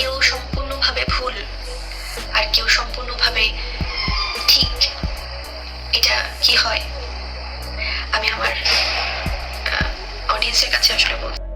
কেউ সম্পূর্ণভাবে ভুল আর কেউ সম্পূর্ণভাবে ঠিক, এটা কি হয়? আমি আমার অডিয়েন্সের কাছে আসলে বলতে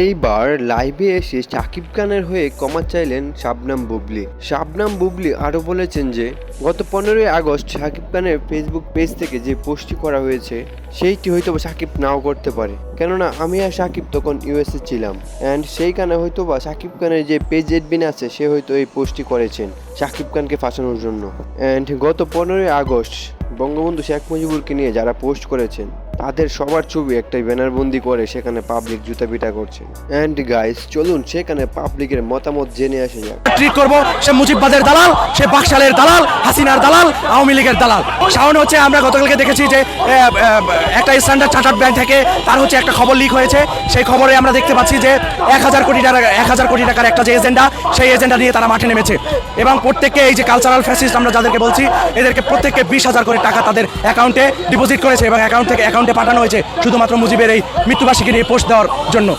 এইবার লাইভে এসে সাকিব খানের হয়ে ক্ষমা চাইলেন শাবনাম বুবলি। শাবনাম বুবলি আরও বলেছেন যে, গত পনেরোই আগস্ট সাকিব খানের ফেসবুক পেজ থেকে যে পোস্টটি করা হয়েছে, সেইটি হয়তো সাকিব নাও করতে পারে। কেননা, আমি আর সাকিব তখন ইউএসএ ছিলাম। অ্যান্ড সেইখানে হয়তো বা সাকিব খানের যে পেজ এডমিন আছে, সে হয়তো এই পোস্টটি করেছেন সাকিব খানকে ফাঁসানোর জন্য। অ্যান্ড গত পনেরোই আগস্ট বঙ্গবন্ধু শেখ মুজিবুরকে নিয়ে যারা পোস্ট করেছেন তাদের সবার ছবি একটা ব্যানারবন্দি করে সেখানে পাবলিক জুতা পিটা করছে। অ্যান্ড গাইস চলুন সেখানে পাবলিকের মতামত জেনে আসে যাক। ট্রিট করব, সে মুজিববাদের দালাল, সে বাকশালের দালাল, হাসিনার দালাল, আওয়ামী লীগের দালাল। কারণ হচ্ছে, আমরা গতকালকে দেখেছি যে একটা স্ট্যান্ডার্ড চার্টার্ড ব্যাংক থেকে তার হচ্ছে একটা খবর লিক হয়েছে। সেই খবরে আমরা দেখতে পাচ্ছি যে, এক হাজার কোটি টাকা, এক হাজার কোটি টাকার একটা যে এজেন্ডা সেই এজেন্ডা নিয়ে তারা মাঠে নেমেছে। এবং প্রত্যেককে এই যে কালচারাল ফ্যাসিস্ট আমরা যাদেরকে বলছি, এদেরকে প্রত্যেককে বিশ হাজার করে টাকা তাদের অ্যাকাউন্টে ডিপোজিট করেছে এবং অ্যাকাউন্ট থেকে অ্যাকাউন্টে পাঠানো হয়েছে শুধুমাত্র মুজিবের এই মৃত্যুবার্ষিকী নিয়ে পোস্ট দেওয়ার জন্য।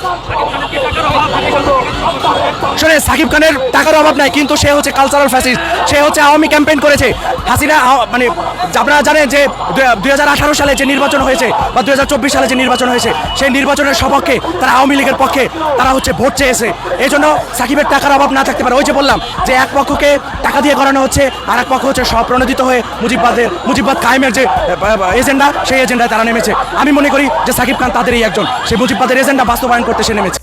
শোনে সাকিব খানের টাকার অভাব নাই, কিন্তু সে হচ্ছে কালচারাল ফ্যাসিস্ট সে হচ্ছে আওয়ামী ক্যাম্পেইন করেছে। হাসিনা মানে আপনারা জানেন যে দুই হাজার আঠারো সালে যে নির্বাচন হয়েছে, বা দুই হাজার চব্বিশ সালে যে নির্বাচন হয়েছে, সেই নির্বাচনের সপক্ষে তারা আওয়ামী লীগের পক্ষে তারা হচ্ছে ভোট চেয়েছে। এই জন্য সাকিবের টাকার অভাব না থাকতে পারে। ওই যে বললাম যে এক পক্ষকে টাকা দিয়ে করানো হচ্ছে, আর এক পক্ষ হচ্ছে স্বপ্রণোদিত হয়ে মুজিববাদের, মুজিববাদ কায়েমের যে এজেন্ডা সেই এজেন্ডায় তারা নেমেছে। আমি মনে করি যে সাকিব খান তাদেরই একজন। সেই মুজিববাদের এজেন্ডা বাস্তবায়ন করতে সে নেমেছে।